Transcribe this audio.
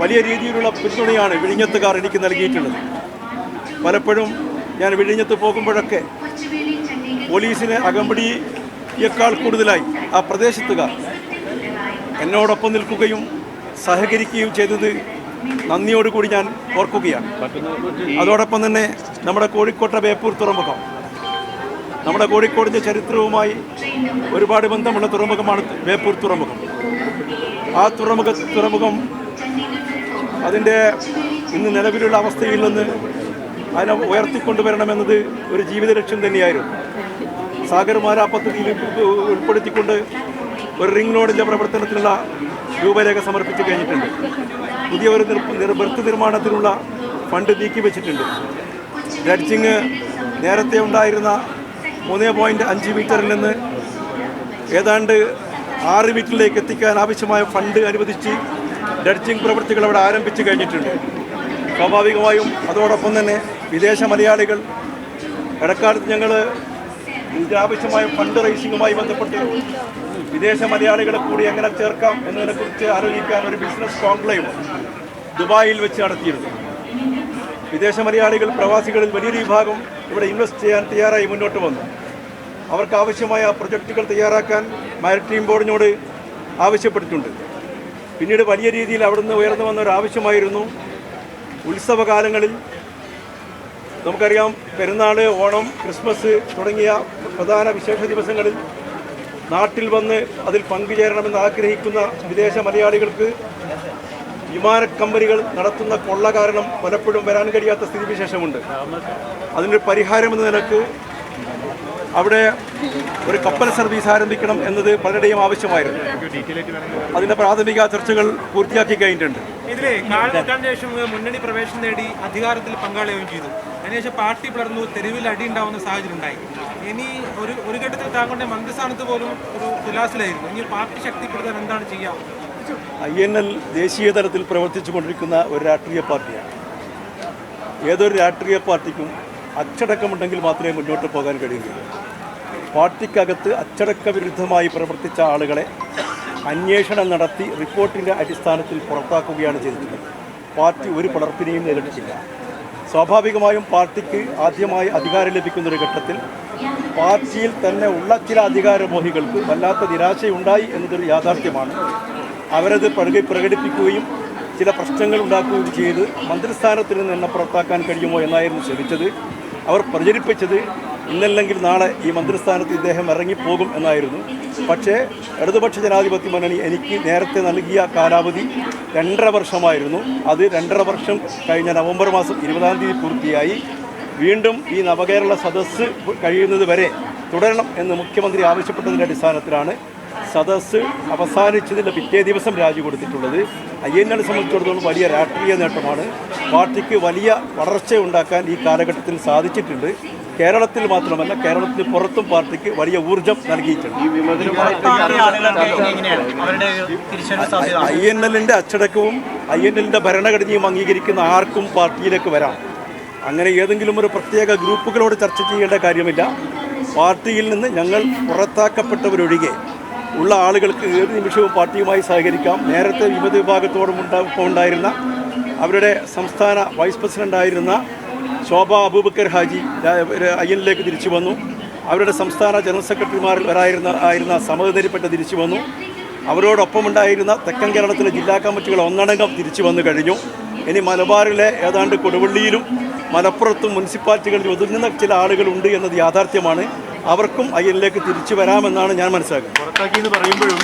വലിയ രീതിയിലുള്ള പിന്തുണയാണ് വിഴിഞ്ഞത്തുകാർ എനിക്ക് നൽകിയിട്ടുള്ളത്. പലപ്പോഴും ഞാൻ വിഴിഞ്ഞത്ത് പോകുമ്പോഴൊക്കെ പോലീസിന് അകമ്പടിയേക്കാൾ കൂടുതലായി ആ പ്രദേശത്തുകാർ എന്നോടൊപ്പം നിൽക്കുകയും സഹകരിക്കുകയും ചെയ്തത് നന്ദിയോടുകൂടി ഞാൻ ഓർക്കുകയാണ്. അതോടൊപ്പം തന്നെ നമ്മുടെ കോഴിക്കോട്ടെ ബേപ്പൂർ തുറമുഖം. നമ്മുടെ കോഴിക്കോടിന്റെ ചരിത്രവുമായി ഒരുപാട് ബന്ധമുള്ള തുറമുഖമാണ് ബേപ്പൂർ തുറമുഖം. ആ തുറമുഖ തുറമുഖം അതിന്റെ ഇന്ന് നിലവിലുള്ള അവസ്ഥയിൽ നിന്ന് അതിനെ ഉയർത്തിക്കൊണ്ടുവരണമെന്നത് ഒരു ജീവിത ലക്ഷ്യം തന്നെയായിരുന്നു. സാഗർമാല പദ്ധതിയിൽ ഉൾപ്പെടുത്തിക്കൊണ്ട് ഒരു റിംഗ് റോഡിന്റെ പ്രവർത്തനത്തിനുള്ള രൂപരേഖ സമർപ്പിച്ചു കഴിഞ്ഞിട്ടുണ്ട്. പുതിയ ഒരു ബർത്ത് നിർമ്മാണത്തിനുള്ള ഫണ്ട് നീക്കി വെച്ചിട്ടുണ്ട്. ഡ്രഡ്ജിങ് നേരത്തെ ഉണ്ടായിരുന്ന മൂന്ന് പോയിന്റ് അഞ്ച് മീറ്ററിൽ നിന്ന് ഏതാണ്ട് ആറ് മീറ്ററിലേക്ക് എത്തിക്കാൻ ആവശ്യമായ ഫണ്ട് അനുവദിച്ച് ഡഡ്ജിങ് പ്രവൃത്തികൾ അവിടെ ആരംഭിച്ചു കഴിഞ്ഞിട്ടുണ്ട്. സ്വാഭാവികമായും അതോടൊപ്പം തന്നെ വിദേശ മലയാളികൾ ഇടക്കാലത്ത് ഞങ്ങൾ ഇതിനാവശ്യമായ ഫണ്ട് റൈസിങ്ങുമായി ബന്ധപ്പെട്ട് വിദേശ മലയാളികളെ കൂടി എങ്ങനെ ചേർക്കാം എന്നതിനെക്കുറിച്ച് ആലോചിക്കാൻ ഒരു ബിസിനസ് കോൺക്ലേവ് ദുബായിൽ വെച്ച് നടത്തിയിരുന്നു. വിദേശ മലയാളികൾ പ്രവാസികളിൽ വലിയൊരു വിഭാഗം ഇവിടെ ഇൻവെസ്റ്റ് ചെയ്യാൻ തയ്യാറായി മുന്നോട്ട് വന്നു. അവർക്ക് ആവശ്യമായ പ്രൊജക്റ്റുകൾ തയ്യാറാക്കാൻ മാരിടൈം ബോർഡിനോട് ആവശ്യപ്പെട്ടിട്ടുണ്ട്. പിന്നീട് വലിയ രീതിയിൽ അവിടുന്ന് ഉയർന്നു വന്ന ഒരു ആവശ്യമായിരുന്നു. ഉത്സവകാലങ്ങളിൽ നമുക്കറിയാം പെരുന്നാൾ ഓണം ക്രിസ്മസ് തുടങ്ങിയ പ്രധാന വിശേഷ ദിവസങ്ങളിൽ നാട്ടിൽ വന്ന് അതിൽ പങ്കുചേരണമെന്ന് ആഗ്രഹിക്കുന്ന വിദേശ മലയാളികൾക്ക് വിമാന കമ്പനികൾ നടത്തുന്ന കൊള്ള കാരണം പലപ്പോഴും വരാൻ കഴിയാത്ത സ്ഥിതിവിശേഷമുണ്ട്. അതിനൊരു പരിഹാരം എന്ന നിലയ്ക്ക് അവിടെ ഒരു കപ്പൽ സർവീസ് ആരംഭിക്കണം എന്നത് പലരുടെയും ആവശ്യമായിരുന്നു. അതിന്റെ പ്രാഥമിക ചർച്ചകൾ പൂർത്തിയാക്കി കഴിഞ്ഞിട്ടുണ്ട്. ഇതിലെ ശേഷം മുന്നണി പ്രവേശനം നേടി അധികാരത്തിൽ പങ്കാളിയാവുകയും ചെയ്തു. അതിനുശേഷം പാർട്ടി പിളർന്നു തെരുവിൽ അടി ഉണ്ടാവുന്ന സാഹചര്യം ഉണ്ടായി ഇനി ഒരു ഒരു ഘട്ടത്തിൽ താങ്കളുടെ മന്ത്രിസ്ഥാനത്ത് പോലും ഒരു തുലാസിലായിരുന്നു. ഇനി പാർട്ടി ശക്തിപ്പെടുത്താൻ എന്താണ് ചെയ്യാം? ഐ എൻ എൽ ദേശീയ തലത്തിൽ പ്രവർത്തിച്ചു കൊണ്ടിരിക്കുന്ന ഒരു രാഷ്ട്രീയ പാർട്ടിയാണ്. ഏതൊരു രാഷ്ട്രീയ പാർട്ടിക്കും അച്ചടക്കമുണ്ടെങ്കിൽ മാത്രമേ മുന്നോട്ട് പോകാൻ കഴിയുകയുള്ളൂ പാർട്ടിക്കകത്ത് അച്ചടക്ക വിരുദ്ധമായി പ്രവർത്തിച്ച ആളുകളെ അന്വേഷണം നടത്തി റിപ്പോർട്ടിന്റെ അടിസ്ഥാനത്തിൽ പുറത്താക്കുകയാണ് ചെയ്തിട്ടുള്ളത്. പാർട്ടി ഒരു പടർപ്പിനെയും നേരിട്ടിട്ടില്ല. സ്വാഭാവികമായും പാർട്ടിക്ക് ആദ്യമായി അധികാരം ലഭിക്കുന്ന ഒരു ഘട്ടത്തിൽ പാർട്ടിയിൽ തന്നെ ഉള്ള ചില അധികാരമോഹികൾക്ക് വല്ലാത്ത നിരാശയുണ്ടായി എന്നതൊരു യാഥാർത്ഥ്യമാണ്. അവരത് പഴകി പ്രകടിപ്പിക്കുകയും ചില പ്രശ്നങ്ങൾ ഉണ്ടാക്കുകയും ചെയ്ത് മന്ത്രിസ്ഥാനത്തിൽ നിന്ന് എന്നെ പുറത്താക്കാൻ കഴിയുമോ എന്നായിരുന്നു ശ്രമിച്ചത്. അവർ പ്രചരിപ്പിച്ചത് ഇന്നല്ലെങ്കിൽ നാളെ ഈ മന്ത്രിസ്ഥാനത്ത് ഇദ്ദേഹം ഇറങ്ങിപ്പോകും എന്നായിരുന്നു. പക്ഷേ ഇടതുപക്ഷ ജനാധിപത്യ മുന്നണി എനിക്ക് നേരത്തെ നൽകിയ കാലാവധി രണ്ടര വർഷമായിരുന്നു. അത് രണ്ടര വർഷം കഴിഞ്ഞ നവംബർ മാസം ഇരുപതാം തീയതി പൂർത്തിയായി. വീണ്ടും ഈ നവകേരള സദസ്സ് കഴിയുന്നത് വരെ തുടരണം എന്ന് മുഖ്യമന്ത്രി ആവശ്യപ്പെട്ടതിന്റെ അടിസ്ഥാനത്തിലാണ് സദസ്സ് അവസാനിച്ചതിന്റെ പിറ്റേ ദിവസം രാജി കൊടുത്തിട്ടുള്ളത്. ഐ എൻ എല്ലെ സംബന്ധിച്ചിടത്തോളം വലിയ രാഷ്ട്രീയ നേട്ടമാണ്. പാർട്ടിക്ക് വലിയ വളർച്ച ഉണ്ടാക്കാൻ ഈ കാലഘട്ടത്തിൽ സാധിച്ചിട്ടുണ്ട്. കേരളത്തിൽ മാത്രമല്ല കേരളത്തിന് പുറത്തും പാർട്ടിക്ക് വലിയ ഊർജം നൽകിയിട്ടുണ്ട്. ഐ എൻ എല്ലിന്റെ അച്ചടക്കവും ഐ എൻ എല്ലിന്റെ ഭരണഘടനയും അംഗീകരിക്കുന്ന ആർക്കും പാർട്ടിയിലേക്ക് വരാം. അങ്ങനെ ഏതെങ്കിലും ഒരു പ്രത്യേക ഗ്രൂപ്പുകളോട് ചർച്ച ചെയ്യേണ്ട കാര്യമില്ല. പാർട്ടിയിൽ നിന്ന് ഞങ്ങൾ പുറത്താക്കപ്പെട്ടവരൊഴികെ ഉള്ള ആളുകൾക്ക് ഏത് നിമിഷവും പാർട്ടിയുമായി സഹകരിക്കാം. നേരത്തെ വിമത വിഭാഗത്തോടും ഉണ്ടായിരുന്ന അവരുടെ സംസ്ഥാന വൈസ് പ്രസിഡന്റായിരുന്ന ശോഭ അബൂബക്കർ ഹാജി ഐ എന്നിലേക്ക് തിരിച്ചു വന്നു. അവരുടെ സംസ്ഥാന ജനറൽ സെക്രട്ടറിമാരിൽ ഒരായിരുന്ന ആയിരുന്ന സമതരിപ്പെട്ട തിരിച്ചു വന്നു. അവരോടൊപ്പമുണ്ടായിരുന്ന തെക്കൻ കേരളത്തിലെ ജില്ലാ കമ്മിറ്റികൾ ഒന്നടങ്കം തിരിച്ചു വന്നു കഴിഞ്ഞു. ഇനി മലബാറിലെ ഏതാണ്ട് കൊടുവള്ളിയിലും മലപ്പുറത്തും മുനിസിപ്പാലിറ്റികളിൽ ഒതുങ്ങുന്ന ചില ആളുകളുണ്ട് എന്നത് യാഥാർത്ഥ്യമാണ്. അവർക്കും ഐ എല്ലിലേക്ക് തിരിച്ചു വരാമെന്നാണ് ഞാൻ മനസ്സിലാക്കുന്നത്. പുറത്താക്കി എന്ന് പറയുമ്പോഴും